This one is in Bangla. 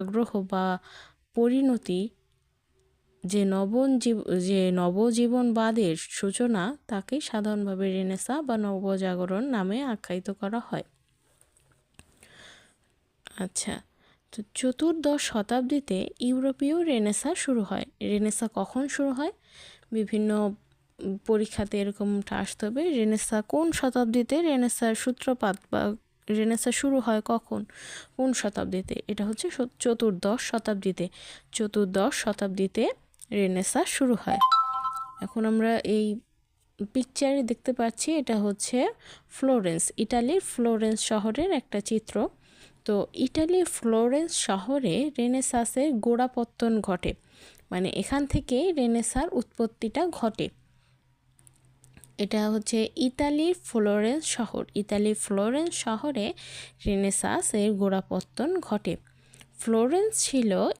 আগ্রহ বা পরিণতি যে নবন যে নবজীবনবাদের সূচনা তাকেই সাধারণভাবে রেনেসা বা নবজাগরণ নামে আখ্যায়িত করা হয়। আচ্ছা তো চতুর্দশ শতাব্দীতে ইউরোপীয় রেনেসা শুরু হয়। রেনেসা কখন শুরু হয়? বিভিন্ন পরীক্ষাতে এরকমটা আসতে হবে। রেনেসা কোন শতাব্দীতে রেনেসার সূত্রপাত বা রেনেসা শুরু হয় কখন? কোন শতাব্দীতে? এটা হচ্ছে চতুর্দশ শতাব্দীতে। চতুর্দশ শতাব্দীতে রেনেসা শুরু হয়। এখন আমরা এই পিকচারে দেখতে পাচ্ছি, এটা হচ্ছে ফ্লোরেন্স, ইটালির ফ্লোরেন্স শহরের একটা চিত্র। তো ইটালির ফ্লোরেন্স শহরে রেনেসাসের গোড়াপত্তন ঘটে। মানে এখান থেকে রেনেসার উৎপত্তিটা ঘটে। এটা হচ্ছে ইতালির ফ্লোরেন্স শহর। ইতালির ফ্লোরেন্স শহরে রেনেসাস এর গোড়াপত্তন ঘটে। ফ্লোরেন্স ছিল